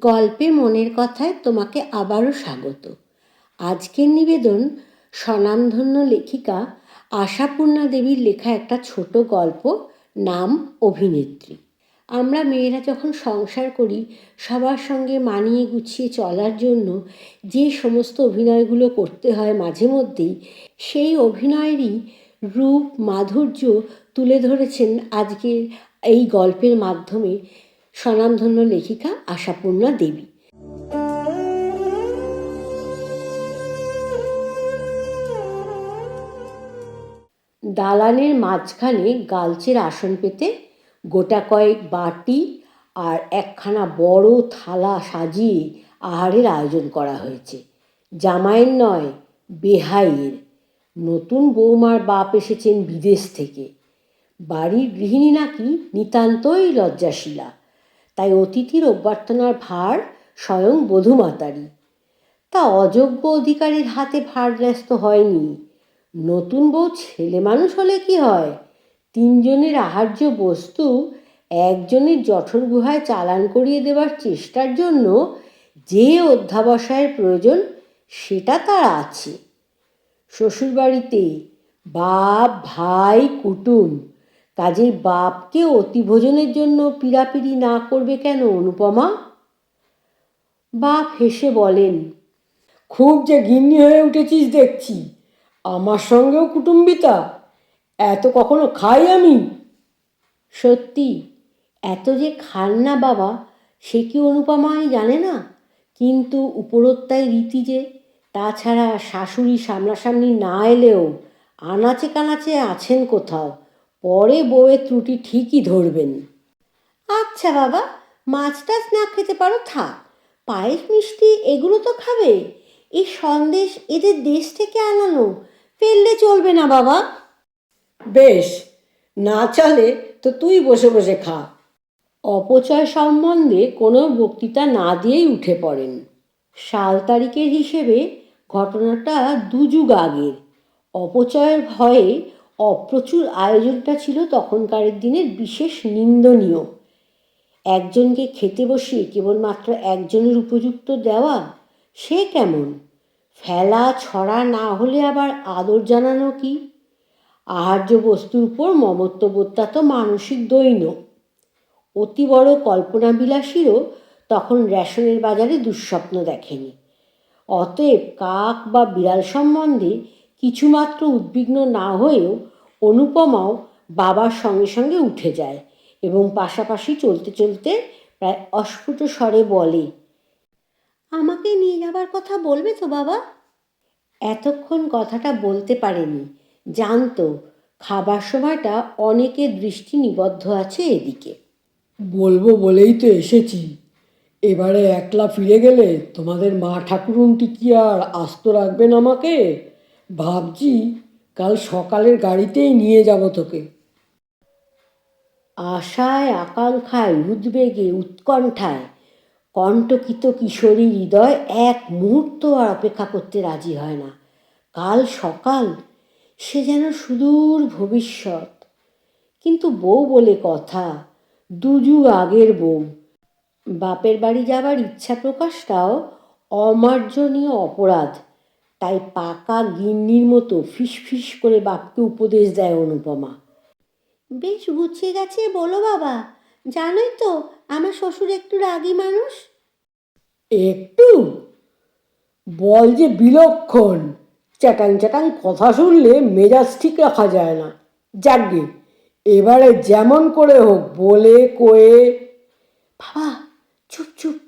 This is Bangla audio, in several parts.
গল্পে মনের কথায় তোমাকে আবারও স্বাগত। আজকের নিবেদন স্বনামধন্য লেখিকা আশাপূর্ণা দেবীর লেখা একটা ছোট গল্প, নাম অভিনেত্রী। আমরা মেয়েরা যখন সংসার করি, সবার সঙ্গে মানিয়ে গুছিয়ে চলার জন্য যে সমস্ত অভিনয়গুলো করতে হয় মাঝে মধ্যেই, সেই অভিনয়েরই রূপ, মাধুর্য তুলে ধরেছেন আজকের এই গল্পের মাধ্যমে স্বনামধন্য লেখিকা আশাপূর্ণা দেবী। দালানের মাঝখানে গালচের আসন পেতে গোটা কয়েক বাটি আর একখানা বড় থালা সাজিয়ে আহারের আয়োজন করা হয়েছে। জামাইয়ের নয়, বেহাইয়ের। নতুন বৌমার বাপ এসেছেন বিদেশ থেকে। বাড়ির গৃহিণী নাকি নিতান্তই লজ্জাশীলা। তাই অতিথির অভ্যর্থনার ভার স্বয়ং বধূমাতারই তা অযোগ্য অধিকারীর হাতে ভার ন্যস্ত হয়নি। নতুন বউ ছেলে মানুষ হলে কি হয়? তিনজনের আহার্য বস্তু একজনের জঠর গুহায় চালান করিয়ে দেওয়ার চেষ্টার জন্য যে অধ্যাবসায়ের প্রয়োজন, সেটা তার আছে। শ্বশুরবাড়িতে বাপ, ভাই, কুটুম কাজেই বাপকে অতিভোজনের জন্য পীড়াপিড়ি না করবে কেন, অনুপমা? বাপ হেসে বলেন, খুব যে গিন্নি হয়ে উঠেছিস দেখছি। আমার সঙ্গেও কুটুম্বিতা। এত কখনো খাই আমি? সত্যি, এত যে খান না বাবা, সে কি অনুপমাই জানে না? কিন্তু উপরোত্তায় রীতি যে, তাছাড়া শাশুড়ি সামনাসামনি না এলেও আনাচে কানাচে আছেন কোথাও। পরে বউয়ের ত্রুটি ঠিকই ধরবেন। আচ্ছা বাবা, মাছ টাছ না খেতে পারো, থাক। পায়েস, মিষ্টি, এগুলো তো খাবে। এই সন্দেশ এদের দেশ থেকে আনানো, ফেললে চলবে না বাবা। বেশ, না চলে তো তুই বসে বসে খা। অপচয় সম্বন্ধে কোনো বক্তৃতা না দিয়েই উঠে পড়েন। সাল তারিখের হিসেবে ঘটনাটা দুযুগ আগের। অপচয়ের ভয়ে অপ্রচুর আয়োজনটা ছিল তখনকারের দিনের বিশেষ নিন্দনীয়। একজনকে খেতে বসিয়ে কেবলমাত্র একজনের উপযুক্ত দেওয়া, সে কেমন? ফেলা ছড়া না হলে আবার আদর জানানো কি? আহার্য বস্তুর উপর মমত্ববোধটা তো মানসিক দৈন্য। অতি বড় কল্পনাবিলাসীরও তখন রেশনের বাজারে দুঃস্বপ্ন দেখেনি। অতএব কাক বা বিড়াল সম্বন্ধে কিছুমাত্র উদ্বিগ্ন না হয়েও অনুপমাও বাবার সঙ্গে সঙ্গে উঠে যায় এবং পাশাপাশি চলতে চলতে প্রায় অস্ফুট স্বরে বলে, আমাকে নিয়ে যাবার কথা বলবে তো বাবা? এতক্ষণ কথাটা বলতে পারেনি, জানতো খাবার সময়টা অনেকের দৃষ্টি নিবদ্ধ আছে এদিকে। বলব বলেই তো এসেছি। এবারে একলা ফিরে গেলে তোমাদের মা ঠাকুরুনটি কি আর আস্ত রাখবেন আমাকে? ভাবছি কাল সকালের গাড়িতেই নিয়ে যাব তোকে। আশায় আকাঙ্ক্ষায় উদ্বেগে উৎকণ্ঠায় কণ্টকিত কিশোরী হৃদয় এক মুহূর্ত আর অপেক্ষা করতে রাজি হয় না। কাল সকাল, সে যেন সুদূর ভবিষ্যৎ। কিন্তু বউ বলে কথা দুযুগ আগের বউ। বাপের বাড়ি যাবার ইচ্ছা প্রকাশটাও অমার্জনীয় অপরাধ। তাই পাকা গিন্নির মতো ফিসফিস করে বাপকে উপদেশ দেয় অনুপমা। বেশ গুছিয়ে গেছে বলো বাবা জানোই তো আমার শ্বশুর একটু রাগী মানুষ। একটু? বল যে বিলক্ষণ। চ্যাটাং চ্যাটাং কথা শুনলে মেজাজ ঠিক রাখা যায় না। যাকগে এবারে যেমন করে হোক বলে কয়ে বাবা চুপ চুপ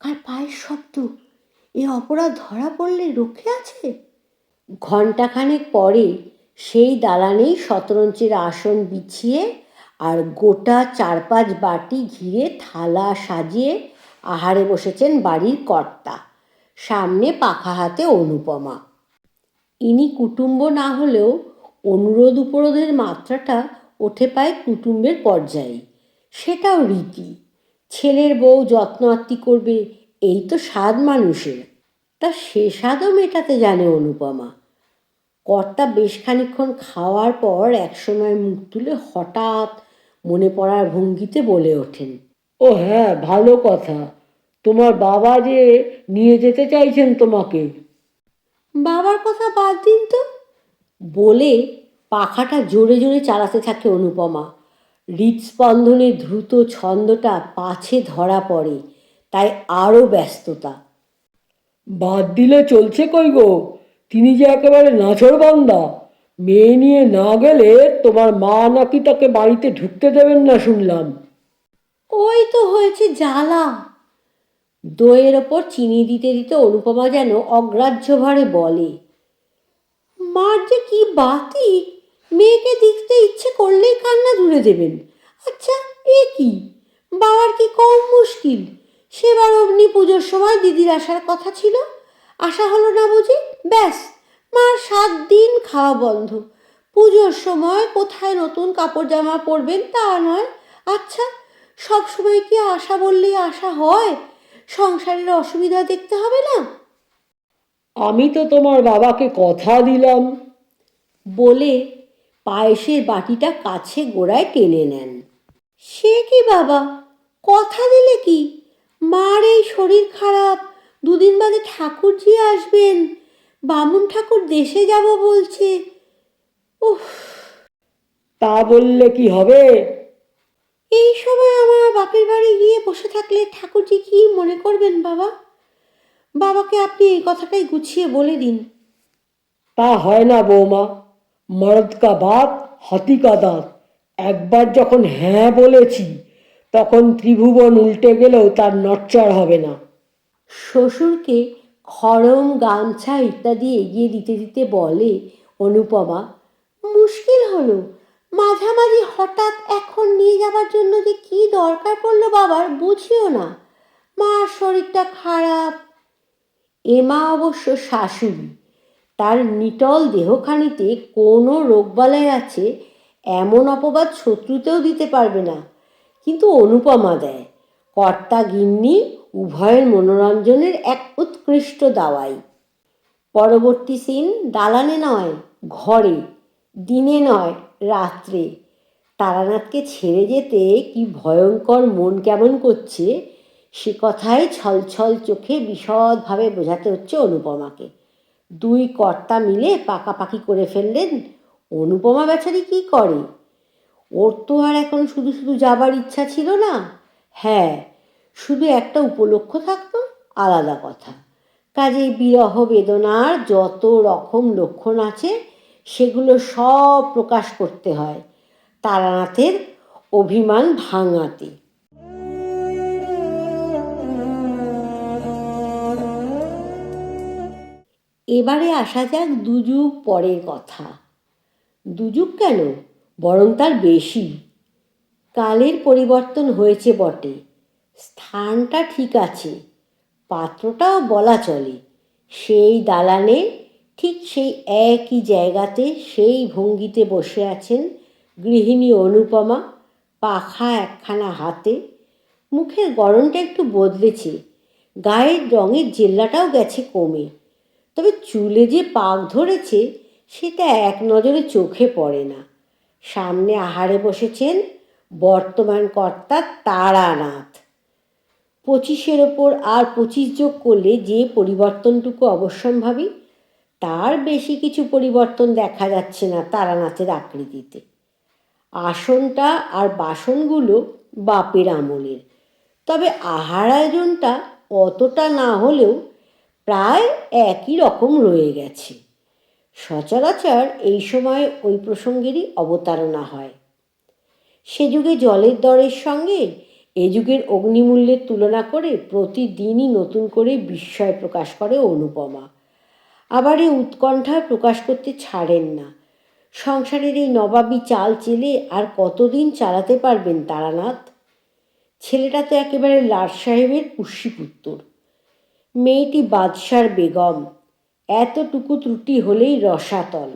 কার পায়ের শব্দ। এ অপরাধ ধরা পড়লে রক্ষে আছে? ঘণ্টাখানেক পরে সেই দালানেই শতরঞ্চের আসন বিছিয়ে আর গোটা চার পাঁচ বাটি ঘিরে থালা সাজিয়ে আহারে বসেছেন বাড়ির কর্তা, সামনে পাখা হাতে অনুপমা। ইনি কুটুম্ব না হলেও অনুরোধ উপরোধের মাত্রাটা ওঠে পায় কুটুম্বের পর্যায়ে সেটাও রীতি। ছেলের বউ যত্ন আত্তি করবে এই তো স্বাদ মানুষের। তা সে স্বাদও মেটাতে জানে অনুপমা। কর্তা বেশ খানিক্ষণ খাওয়ার পর একসময় মুখ তুলে হঠাৎ মনে পড়ার ভঙ্গিতে বলে ওঠেন ও হ্যাঁ ভালো কথা। তোমার বাবা যে নিয়ে যেতে চাইছেন তোমাকে। বাবার কথা বাদ দিন তো। বলে পাখাটা জোরে জোরে চালাতে থাকে অনুপমা। হৃদস্পন্দনের দ্রুত ছন্দটা পাছে ধরা পড়ে। তাই আরও ব্যস্ততা। বাদ দিলে চলছে কই গো? তিনি যে একেবারে নাচর বান্দা। মেয়ে নিয়ে না গেলে তোমার মা নাকি তাকে বাড়িতে ঢুকতে দেবেন না শুনলাম। ওই তো হয়েছে জ্বালা দইয়ের ওপর চিনি দিতে দিতে অনুপমা যেন অগ্রাহ্য ভারে বলে, মার যে কি বাতি? মেয়েকে দেখতে ইচ্ছে করলেই কান্না জুড়ে দেবেন। আচ্ছা এ কি? বাবার কি কম মুশকিল? সেবার অগ্নি পুজোর সময় দিদির আসার কথা ছিল। আশা হলো না বুঝি? ব্যাস মার সাত দিন খাওয়া বন্ধ। পুজোর সময় কোথায় নতুন কাপড় জামা পরবেন তা নয়। আচ্ছা সব সময় কি আশা বললেই আশা হয়? সংসারের অসুবিধা দেখতে হবে না? আমি তো তোমার বাবাকে কথা দিলাম। বলে পায়েসের বাটিটা কাছে গোড়ায় টেনে নেন। সে কি বাবা? কথা দিলে কি? শরীর খারাপ। দুদিন বাদে ঠাকুরজি আসবেন। বামুন ঠাকুর দেশে যাব বলছে। উফ। তা বললে কি হবে? এই সময় আমার বাপের বাড়ি গিয়ে বসে থাকলে ঠাকুরজি কি মনে করবেন বাবা? বাবাকে আপনি এই কথাটাই গুছিয়ে বলে দিন। তা হয় না বৌমা। মরদ কা বাত হাতি কা দাঁত। একবার যখন হ্যাঁ বলেছি তখন ত্রিভুবন উল্টে গেলেও তার নচ্চার হবে না। শ্বশুরকে খড়ম, গামছা ইত্যাদি এগিয়ে দিতে দিতে বলে অনুপমা, মুশকিল হলো। মাঝামাঝি হঠাৎ এখন নিয়ে যাবার জন্য যে কি দরকার পড়ল বাবার বুঝিও না। মার শরীরটা খারাপ। এমা অবশ্য শাশুড়ি। তার নিটল দেহখানিতে কোনো রোগবালাই আছে, এমন অপবাদ শত্রুতেও দিতে পারবে না। কিন্তু অনুপমা দেয়। কর্তা গিন্নি উভয়ের মনোরঞ্জনের এক উৎকৃষ্ট দাওয়াই। পরবর্তী সিন দালানে নয়, ঘরে, দিনে নয়, রাত্রে। তারানাথকে ছেড়ে যেতে কি ভয়ঙ্কর মন কেমন করছে, সে কথাই ছলছল চোখে বিশদভাবে বোঝাতে হচ্ছে অনুপমাকে। দুই কর্তা মিলে পাকাপাকি করে ফেললেন, অনুপমা বেচারি কি করে? ওর তো আর এখন শুধু শুধু যাবার ইচ্ছা ছিল না। হ্যাঁ শুধু একটা উপলক্ষ থাকতো, আলাদা কথা। কাজেই বিরহ বেদনার যত রকম লক্ষণ আছে, সেগুলো সব প্রকাশ করতে হয় তারানাথের অভিমান ভাঙাতে। এবারে আসা যাক দুযুগ পরের কথা। দুযুগ কেন? বরং তার বেশি। কালের পরিবর্তন হয়েছে বটে। স্থানটা ঠিক আছে। পাত্রটাও বলা চলে। সেই দালানে ঠিক সেই একই জায়গাতে সেই ভঙ্গিতে বসে আছেন গৃহিণী অনুপমা, পাখা একখানা হাতে। মুখের গরমটা একটু বদলেছে। গায়ের রঙের জেল্লাটাও গেছে কমে। তবে চুলে যে পাক ধরেছে, সেটা এক নজরে চোখে পড়ে না। সামনে আহারে বসেছেন বর্তমান কর্তা তারানাথ। পঁচিশের ওপর আর পঁচিশ যোগ করলে যে পরিবর্তনটুকু অবশ্যম্ভাবী, তার বেশি কিছু পরিবর্তন দেখা যাচ্ছে না তারানাথের আকৃতিতে। আসনটা আর বাসনগুলো বাপের আমলের। তবে আহার আয়োজনটা অতটা না হলেও প্রায় একই রকম রয়ে গেছে। সচরাচর এই সময় ওই প্রসঙ্গেরই অবতারণা হয়। সে যুগে জলের দরের সঙ্গে এ যুগের অগ্নিমূল্যের তুলনা করে প্রতিদিনই নতুন করে বিস্ময় প্রকাশ করে অনুপমা। আবার এই উৎকণ্ঠা প্রকাশ করতে ছাড়েন না। সংসারের এই নবাবী চাল চেলে আর কতদিন চালাতে পারবেন তারানাথ? ছেলেটা তো একেবারে লাট সাহেবের পুষ্যিপুত্তর। মেয়েটি বাদশার বেগম। এতটুকু ত্রুটি হলেই রসাতল।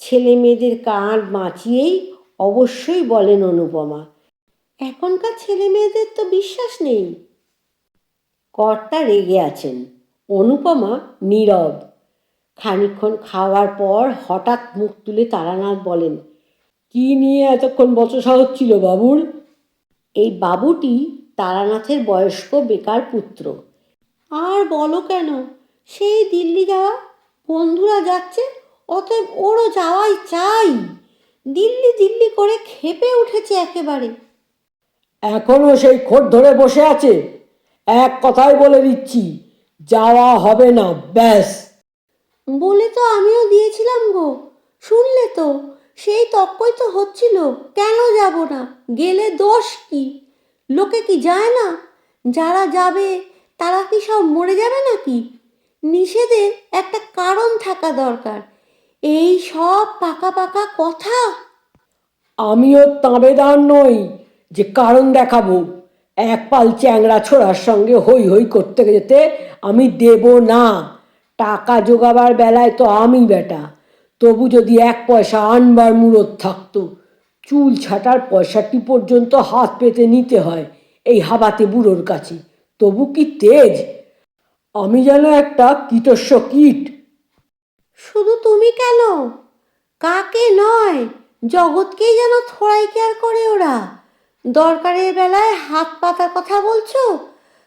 ছেলে মেয়েদের কাঁধ বাঁচিয়েই অবশ্যই বলেন অনুপমা, এখনকার ছেলে মেয়েদের তো বিশ্বাস নেই। কর্তা রেগে আছেন। অনুপমা নীরব। খানিকক্ষণ খাওয়ার পর হঠাৎ মুখ তুলে তারানাথ বলেন, কি নিয়ে এতক্ষণ বচসা হচ্ছিল বাবুর এই বাবুটি তারানাথের বয়স্ক বেকার পুত্র। আর বলো কেন? সেই দিল্লি যাওয়া বন্ধুরা যাচ্ছে অতএব ওরও যাওয়াই চাই। দিল্লি দিল্লি করে খেপে উঠেছে একেবারে। এখনও সেই খোট ধরে বসে আছে। এক কথাই বলে দিচ্ছি যাওয়া হবে না ব্যাস। বলে তো আমিও দিয়েছিলাম গো। শুনলে তো সেই তক্কই তো হচ্ছিল কেন যাব না গেলে দোষ কি? লোকে কি যায় না? যারা যাবে তারা কি সব মরে যাবে নাকি? নিষেধের একটা কারণ থাকা দরকার। এই সব পাকা পাকা কথা। আমিও তাঁবেদার নই, যে কারণ দেখাবো। এক পাল চ্যাংড়া ছোড়ার সঙ্গে হই হই করতে যেতে আমি দেব না। টাকা জোগাবার বেলায় তো আমি বেটা। তবু যদি এক পয়সা আনবার মুরত থাকতো, চুল ছাটার পয়সাটি পর্যন্ত হাত পেতে নিতে হয় এই হাবাতে বুড়োর কাছে। তবু কি তেজ? আমি যেন একটা কীটস্য কীট। শুধু তুমি কেন? কাকে নয় জগৎকেই যেন থোড়াই কেয়ার করে ওরা। দরকারের বেলায় হাত পাতার কথা বলছো?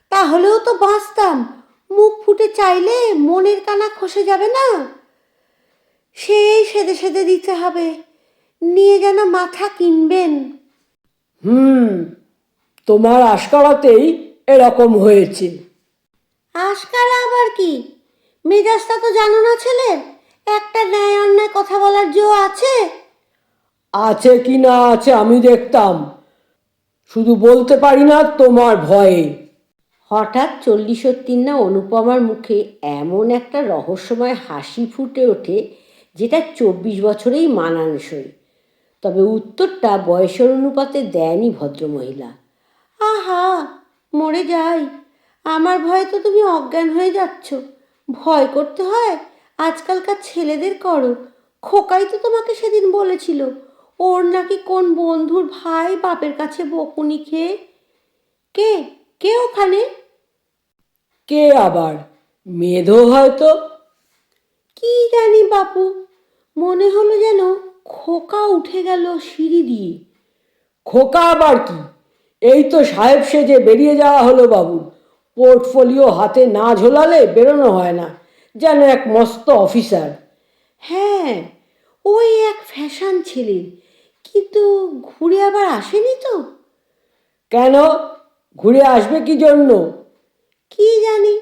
তাহলেও তো বাঁচতাম। মুখ ফুটে চাইলে মনের কানা খসে যাবে না? সেই সেদে সেদে দিতে হবে। নিয়ে যেন মাথা কিনবেন। হুম তোমার আশকারাতেই এরকম হয়েছে। আজকাল আবার কি? মেজাজটা তো জানো না ছেলের একটা ন্যায় অন্যায় কথা বলার জো আছে? আছে কি না আছে আমি দেখতাম। শুধু বলতে পারি না তোমার ভয়ে। হঠাৎ চল্লিশোত্তীর না অনুপমার মুখে এমন একটা রহস্যময় হাসি ফুটে ওঠে যেটা চব্বিশ বছরেই মানানসই। তবে উত্তরটা বয়সের অনুপাতে দেয়নি ভদ্রমহিলা। আহা মরে যাই। আমার ভয়ে তো তুমি অজ্ঞান হয়ে যাচ্ছ। ভয় করতে হয়? আজকালকার ছেলেদের করো। খোকাই তো তোমাকে সেদিন বলেছিল ওর নাকি কোন বন্ধুর ভাই বাপের কাছে বকুনি খেয়ে কে? কে ওখানে? কে আবার? মেধো হয়তো? কি জানি বাপু মনে হলো যেন খোকা উঠে গেল সিঁড়ি দিয়ে। খোকা আবার কি? এই তো সাহেব সেজে বেরিয়ে যাওয়া হলো বাবুর। পোর্টফোলিও হাতে না ঝোলালে বেরোনো হয় না যেন এক মস্ত অফিসার। হ্যাঁ ওই এক ফ্যাশন ছেলের কিন্তু ঘুরে আবার আসেনি তো? কেন? ঘুরে আসবে কি জন্য? কি জানি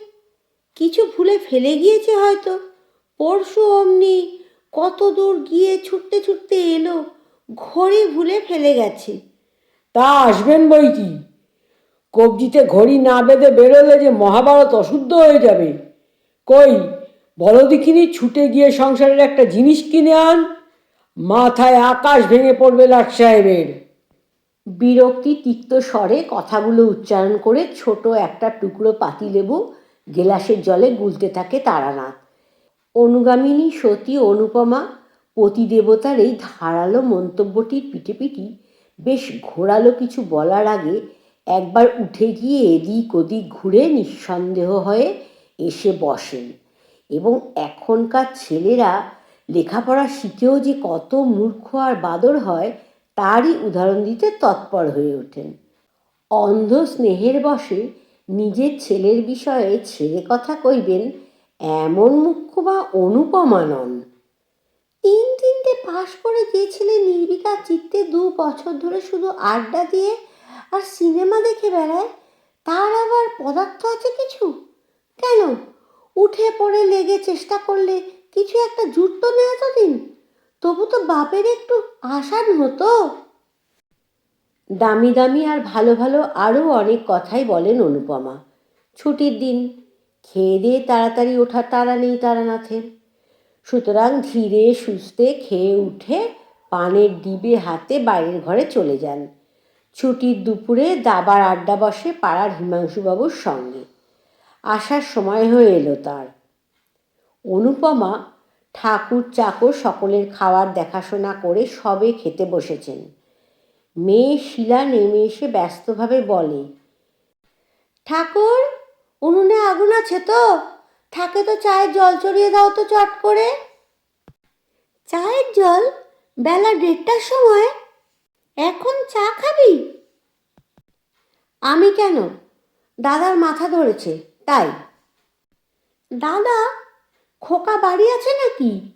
কিছু ভুলে ফেলে গিয়েছে হয়তো। পরশু অমনি কত দূর গিয়ে ছুটতে ছুটতে এলো ঘড়ি ভুলে ফেলে গেছে। তা আসবেন বই কি? কবজিতে ঘড়ি না বেঁধে বেরোলে যে মহাভারত অশুদ্ধ হয়ে যাবে। কই, বলো দেখিনি ছুটে গিয়ে সংসারের একটা জিনিস কিনে আন? মাথায় আকাশ ভেঙে পড়বে লাট সাহেবের। বিরক্তি তিক্ত স্বরে কথাগুলো উচ্চারণ করে ছোট একটা টুকরো পাতিলেবু গেলাসের জলে গুলতে থাকে তারানাথ। অনুগামিনী, সতী, অনুপমা পতিদেবতার এই ধারালো মন্তব্যটির পিঠেপিঠি বেশ ঘোরালো কিছু বলার আগে একবার উঠে গিয়ে এদিক ওদিক ঘুরে নিঃসন্দেহ হয়ে এসে বসেন। এবং এখনকার ছেলেরা লেখাপড়া শিখেও যে কত মূর্খ আর বাদর হয়, তারই উদাহরণ দিতে তৎপর হয়ে ওঠেন। অন্ধ স্নেহের বশে নিজের ছেলের বিষয়ে ছেলে কথা কইবেন এমন মুখ্য বা অনুপমা নন। তিন তিনটে পাশ করে যে ছেলে নির্বিকার চিত্তে দু বছর ধরে শুধু আড্ডা দিয়ে আর সিনেমা দেখে বেড়ায়, তার আবার পদার্থ আছে কিছু? কেন? উঠে পড়ে লেগে চেষ্টা করলে কিছু একটা জুটতো না এতদিন। তবু তো বাপের একটু আশার হতো দামি দামি আর ভালো ভালো আরও অনেক কথাই বলেন অনুপমা। ছুটির দিন, খেয়ে দিয়ে তাড়াতাড়ি ওঠার তারা নেই তারানাথের। সুতরাং ধীরে সুস্থে খেয়ে উঠে পানের ডিবে হাতে বাইরের ঘরে চলে যান। ছুটির দুপুরে দাবার আড্ডা বসে পাড়ার হিমাংশুবাবুর সঙ্গে। আসার সময় হয়ে এলো তার। অনুপমা ঠাকুর চাকর সকলের খাওয়ার দেখাশোনা করে সবে খেতে বসেছেন। মেয়ে শিলা নেমে এসে ব্যস্তভাবে বলে, ঠাকুর, উনুনে আগুন আছে তো? থাকে তো চায়ের জল চড়িয়ে দাও তো চট করে। চায়ের জল? বেলা দেড়টার সময়? এখন চা খাবি? আমি কেন? দাদার মাথা ধরেছে, তাই। দাদা, খোকা বাড়ি আছে নাকি?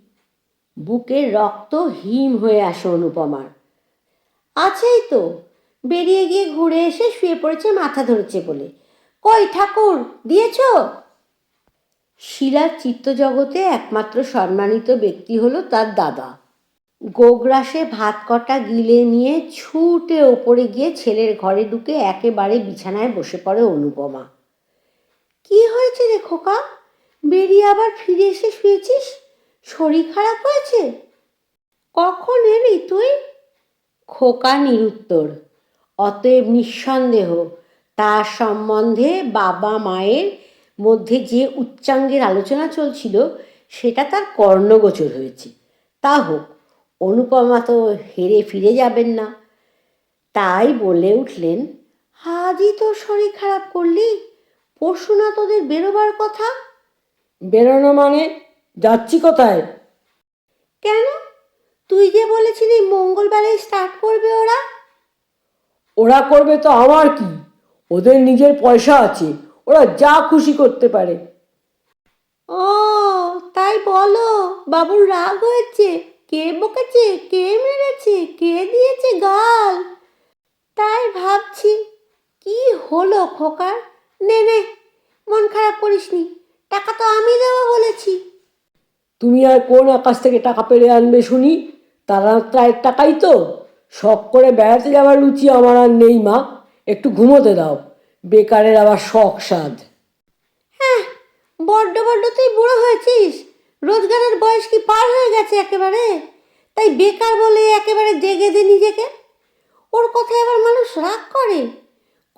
বুকের রক্ত হিম হয়ে আসে অনুপমার। আছেই তো, বেরিয়ে গিয়ে ঘুরে এসে শুয়ে পড়েছে, মাথা ধরেছে বলে। কই ঠাকুর, দিয়েছ? শিলার চিত্তজগতে একমাত্র সম্মানিত ব্যক্তি হলো তার দাদা। গোগ্রাসে ভাত কটা গিলে নিয়ে ছুটে ওপরে গিয়ে ছেলের ঘরে ঢুকে একেবারে বিছানায় বসে পড়ে অনুপমা। কি হয়েছে রে খোকা? বেরিয়ে আবার ফিরে এসে শুয়েছিস? শরীর খারাপ হয়েছে? কখন এলি তুই? খোকা নিরুত্তর। অতএব নিঃসন্দেহ, তার সম্বন্ধে বাবা মায়ের মধ্যে যে উচ্চাঙ্গের আলোচনা চলছিল, সেটা তার কর্ণগোচর হয়েছে। তা হোক অনুপমা তো হেরে ফিরে যাবেন না। তাই বলে উঠলেন আজই তোর শরীর খারাপ করলি পরশু না তোদের বেরোবার কথা? বেরোনো মানে যাচ্ছি কোথায়? কেন? তুই যে বলেছিলি মঙ্গলবারে স্টার্ট করবে ওরা? ওরা করবে তো আমার কি? ওদের নিজের পয়সা আছে ওরা যা খুশি করতে পারে। ও তাই বলো বাবুর রাগ হয়েছে। কে বকেছে কে মেরেছে কে দিয়েছে গাল? তাই ভাবছি কি হলো খোকার? নে নে মন খারাপ করিসনি টাকা তো আমি দেবো বলেছি। তুমি আর কোন আকাশ থেকে টাকা পেরে আনবে শুনি? তারা প্রায় টাকাই তো। শখ করে বেড়াতে যাওয়ার রুচি আমার আর নেই মা। একটু ঘুমোতে দাও। বেকারের আবার শখ সাধ। হ্যাঁ বড্ড বড্ড তুই বুড়ো হয়েছিস। রোজগারের বয়স কি পার হয়ে গেছে একেবারে? তাই বেকার বলে একেবারে জেগে দে নিজেকে। ওর কথায় এবার মানুষ রাগ করে।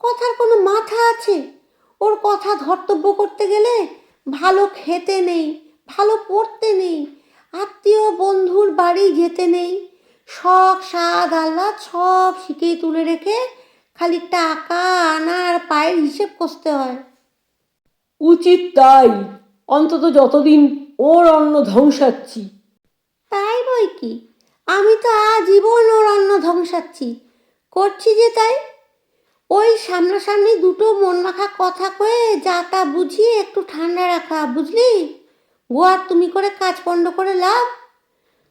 কথার কোনো মাথা আছে? ওর কথা ধর্তব্য করতে গেলে ভালো খেতে নেই, ভালো পড়তে নেই, আত্মীয় বন্ধুর বাড়ি যেতে নেই। শখ, স্বাদ, আহ্লাদ সব শিখেই তুলে রেখে খালি টাকা আনার পায়ের হিসেব কষতে হয়। উচিত তাই। অন্তত যতদিন ওর অন্ন ধ্বংসাচ্ছি। তাই বই কি? আমি তো আজীবন ওর অন্ন ধ্বংসাচ্ছি। করছি যে তাই? ওই সামনাসামনি দুটো মন মাখা কথা কয়ে যা তা বুঝিয়ে একটু ঠান্ডা রাখা, বুঝলি? গোয়ার তুমি করে কাজ পণ্ড করে লাভ।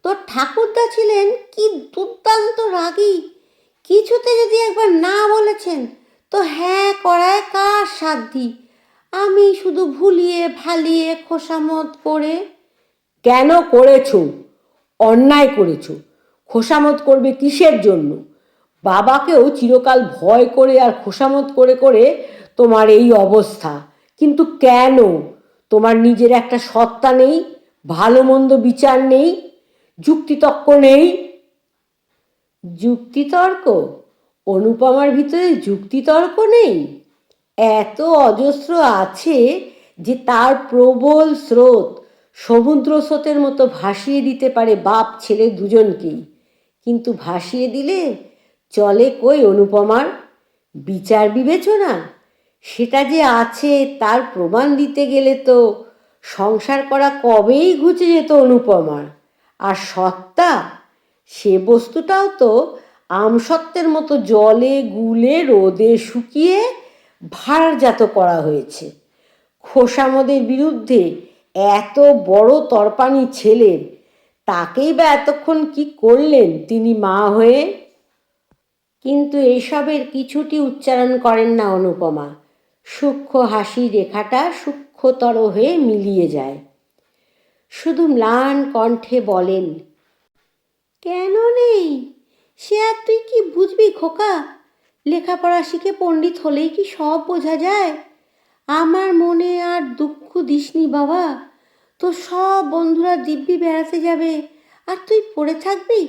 তোর ঠাকুরদা ছিলেন কি দুর্দান্ত রাগী। কিছুতে যদি একবার না বলেছেন, তো হ্যাঁ করায় কার সাধ্যি আমি শুধু ভুলিয়ে ভালিয়ে খোসামত করে। কেন করেছ? অন্যায় করেছ। খোসামত করবে কিসের জন্য? বাবাকেও চিরকাল ভয় করে আর খোসামত করে করে তোমার এই অবস্থা। কিন্তু কেন? তোমার নিজের একটা সত্তা নেই, ভালো মন্দ বিচার নেই, যুক্তিতর্ক নেই। যুক্তিতর্ক? অনুপমার ভিতরে যুক্তিতর্ক নেই? এত অজস্র আছে যে তার প্রবল স্রোত সমুদ্র স্রোতের মতো ভাসিয়ে দিতে পারে বাপ ছেলে দুজনকেই। কিন্তু ভাসিয়ে দিলে চলে কই অনুপমার? বিচার বিবেচনা? সেটা যে আছে তার প্রমাণ দিতে গেলে তো সংসার করা কবেই ঘুচে যেত অনুপমার। আর সত্তা? সে বস্তুটাও তো আমসত্ত্বের মতো জলে, গুলে, রোদে শুকিয়ে ভারজাত করা হয়েছে। খোসামদের বিরুদ্ধে এত বড় তরপানি ছেলের তাকেই বা এতক্ষণ কি করলেন তিনি মা হয়ে? কিন্তু এসবের কিছুটি উচ্চারণ করেন না অনুপমা। সূক্ষ্ম হাসি রেখাটা সূক্ষ্মতর হয়ে মিলিয়ে যায়। শুধু ম্লান কণ্ঠে বলেন, কেন নেই? সে আর তুই কি বুঝবি খোকা? লেখাপড়া শিখে পণ্ডিত হলেই কি সব বোঝা যায়? আমার মনে আর দুঃখ দিসনি বাবা। তো সব বন্ধুরা দিব্যি বেড়াতে যাবে। আর তুই পড়ে থাকবি?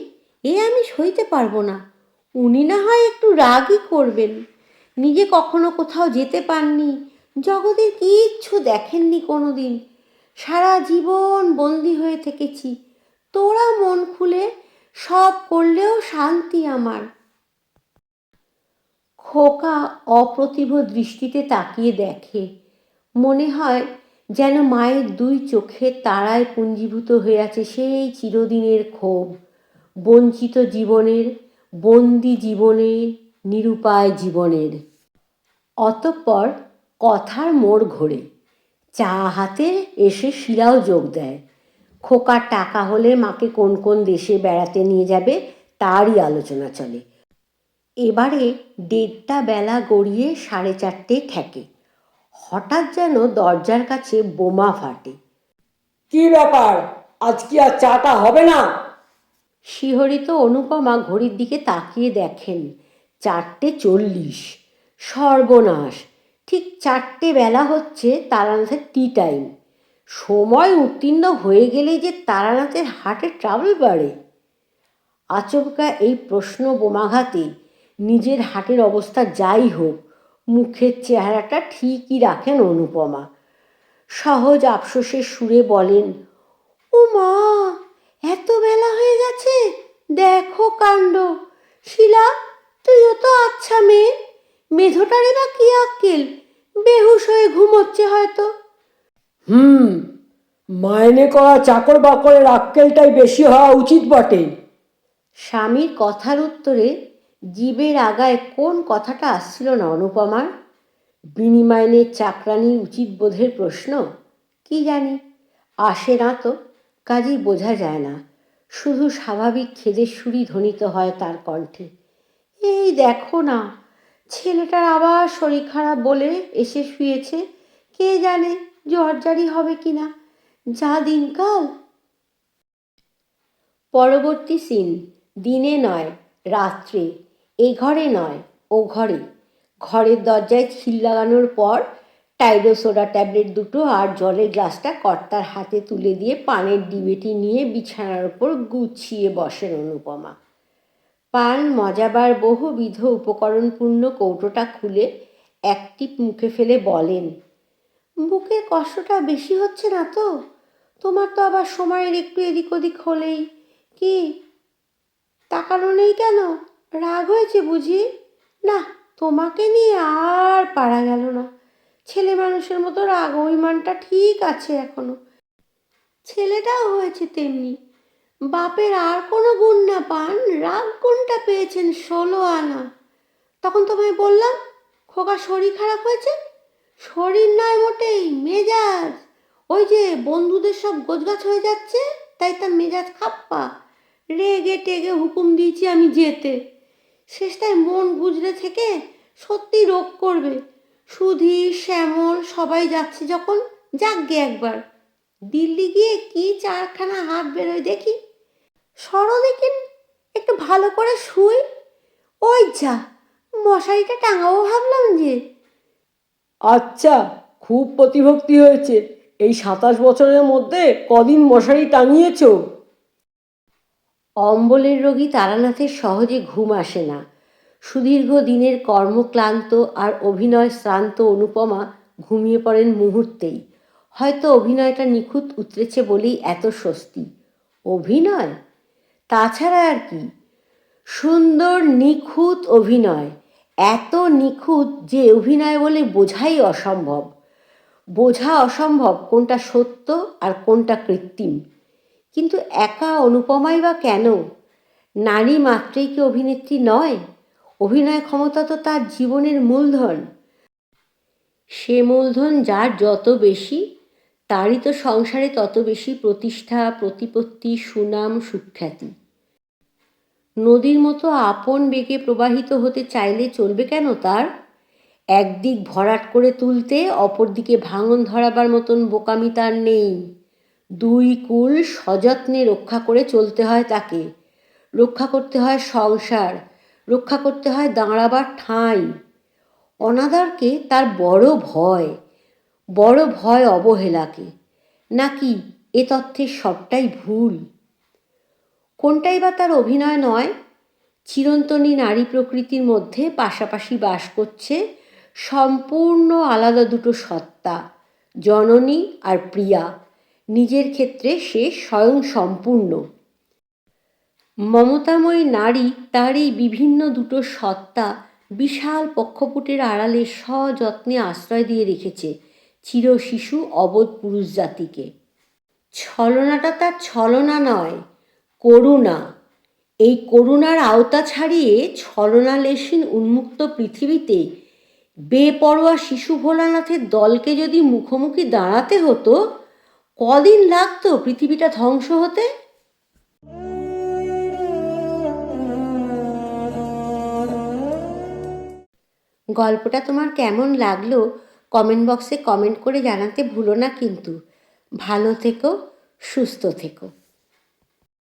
এ আমি সইতে পারব না। উনি না হয় একটু রাগই করবেন। নিজে কখনো কোথাও যেতে পাননি। জগতের কিচ্ছু দেখেননি কোনো দিন সারা জীবন বন্দি হয়ে থেকেছি। তোরা মন খুলে সব করলেও শান্তি আমার। খোকা অপ্রতিভ দৃষ্টিতে তাকিয়ে দেখে। মনে হয় যেন মায়ের দুই চোখের তারায় পুঞ্জীভূত হয়ে আছে সেই চিরদিনের ক্ষোভ। বঞ্চিত জীবনের, বন্দি জীবনের, নিরুপায় জীবনের। অতঃপর কথার মোড় ঘোরে। চা হাতে এসে শিলাও যোগ দেয়। খোকার টাকা হলে মাকে কোন কোন দেশে বেড়াতে নিয়ে যাবে তারই আলোচনা চলে। এবারে দেড়টা বেলা গড়িয়ে সাড়ে চারটে ঠেকে। হঠাৎ যেন দরজার কাছে বোমা ফাটে। কি ব্যাপার? আজ কি আর চাটা হবে না? শিহরিত অনুপমা ঘড়ির দিকে তাকিয়ে দেখেন চারটে চল্লিশ। সর্বনাশ। ঠিক চারটে বেলা হচ্ছে তারানাথের টি টাইম। সময় উত্তীর্ণ হয়ে গেলে যে তারানাথের হার্টের ট্রাবল বাড়ে। আচমকা এই প্রশ্ন বোমাঘাতে নিজের হাটের অবস্থা যাই হোক মুখের চেহারাটা ঠিকই রাখেন অনুপমা। সহজ আফসোসের সুরে বলেন ও মা এত বেলা হয়ে গেছে দেখো কাণ্ড। শিলা তুইও তো আচ্ছা মেয়ে মেধোটারে বা কি আক্কেল বেহুশ হয়ে ঘুমোচ্ছে হয়তো। হুম মাইনে করা চাকর বাকরের আক্কেলটাই বেশি হওয়া উচিত বটে। স্বামীর কথার উত্তরে জীবের আগায় কোন কথাটা আসছিল না অনুপমার বিনিময়নে চাকরানি উচিত বোধের প্রশ্ন? কি জানি? আসে না তো, কাজেই বোঝা যায় না। শুধু স্বাভাবিক খেদের সুরই ধ্বনিত হয় তার কণ্ঠে। এই দেখো না, ছেলেটার আবার শরীর খারাপ বলে এসে শুয়েছে, কে জানে জ্বরজারি হবে কি না, যা দিনকাল। পরবর্তী সিন দিনে নয়, রাত্রে। এ ঘরে নয়, ও ঘরে। ঘরের দরজায় খিল লাগানোর পর টাইডো সোডা ট্যাবলেট দুটো আর জলের গ্লাসটা কর্তার হাতে তুলে দিয়ে পানের ডিবেটি নিয়ে বিছানার ওপর গুছিয়ে বসেন অনুপমা। পান মজাবার বহুবিধ উপকরণপূর্ণ কৌটোটা খুলে একটি মুখে ফেলে বলেন বুকের কষ্টটা বেশি হচ্ছে না তো? তোমার তো আবার সময়ের একটু এদিক ওদিক হলেই কি তাকানো নেই কেন? রাগ হয়েছে বুঝি? না, তোমাকে নিয়ে আর পারা গেল না। ছেলে মানুষের মতো রাগ, অভিমানটা ঠিক আছে এখনও। ছেলেটাও হয়েছে তেমনি। বাপের আর কোনো গুণ না পান, রাগ গুণটা পেয়েছেন ষোলো আনা। তখন তোমায় বললাম, খোকা শরীর খারাপ হয়েছে? শরীর নয় মোটেই, মেজাজ। ওই যে বন্ধুদের সব গোছগাছ হয়ে যাচ্ছে, তাই তার মেজাজ খাপ্পা। রেগে টেগে হুকুম দিয়েছি আমি যেতে। শেষটায় মন গুজরে থেকে সত্যি রোগ করবে। সুধী, শ্যামল, সবাই যাচ্ছে যখন। যাকগে একবার। দিল্লি গিয়ে কি চারখানা হাত বেরোয় দেখি। সরো দেখিন একটু ভালো করে শুই? ওই যা, মশারিটা টাঙাবো ভাবলাম যে। আচ্ছা খুব প্রতিভক্তি হয়েছে। এই সাতাশ বছরের মধ্যে কদিন মশারি টাঙিয়েছো? অম্বলের রোগী তারানাথের সহজে ঘুম আসে না। সুদীর্ঘ দিনের কর্মক্লান্ত আর অভিনয় শ্রান্ত অনুপমা ঘুমিয়ে পড়েন মুহূর্তেই। হয়তো অভিনয়টা নিখুঁত উতরেছে বলেই এত স্বস্তি। অভিনয়? তাছাড়া আর কি? সুন্দর, নিখুঁত অভিনয়। এত নিখুঁত যে অভিনয় বলে বোঝাই অসম্ভব। বোঝা অসম্ভব কোনটা সত্য আর কোনটা কৃত্রিম। কিন্তু একা অনুপমাই বা কেন? নারী মাত্রেই কি অভিনেত্রী নয়? অভিনয় ক্ষমতা তো তার জীবনের মূলধন। সে মূলধন যার যত বেশি, তারই তো সংসারে তত বেশি প্রতিষ্ঠা, প্রতিপত্তি, সুনাম, সুখ্যাতি। নদীর মতো আপন বেগে প্রবাহিত হতে চাইলে চলবে কেন তার? একদিক ভরাট করে তুলতে, অপরদিকে ভাঙন ধরাবার মতন বোকামি তার নেই। দুই কুল সযত্নে রক্ষা করে চলতে হয় তাকে। রক্ষা করতে হয় সংসার, রক্ষা করতে হয় দাঁড়াবার ঠাঁই। অনাদারকে তার বড় ভয় বড় ভয় অবহেলাকে। নাকি এ তথ্যের সবটাই ভুল? কোনটাই বা তার অভিনয় নয়? চিরন্তনী নারী প্রকৃতির মধ্যে পাশাপাশি বাস করছে সম্পূর্ণ আলাদা দুটো সত্তা, জননী আর প্রিয়া। নিজের ক্ষেত্রে সে স্বয়ং সম্পূর্ণ। মমতাময়ী নারী তার এই বিভিন্ন দুটো সত্তা বিশাল পক্ষপুটের আড়ালে সযত্নে আশ্রয় দিয়ে রেখেছে চির শিশু অবোধ পুরুষ জাতিকে। ছলনাটা তার ছলনা নয়, করুণা। এই করুণার আওতা ছাড়িয়ে ছলনালেশীন উন্মুক্ত পৃথিবীতে বেপরোয়া শিশু ভোলানাথের দলকে যদি মুখোমুখি দাঁড়াতে হতো কদিন লাগতো পৃথিবীটা ধ্বংস হতে? গল্পটা তোমার কেমন লাগল কমেন্ট বক্সে কমেন্ট করে জানাতে ভুলো না কিন্তু। ভালো থেকো, সুস্থ থেকো।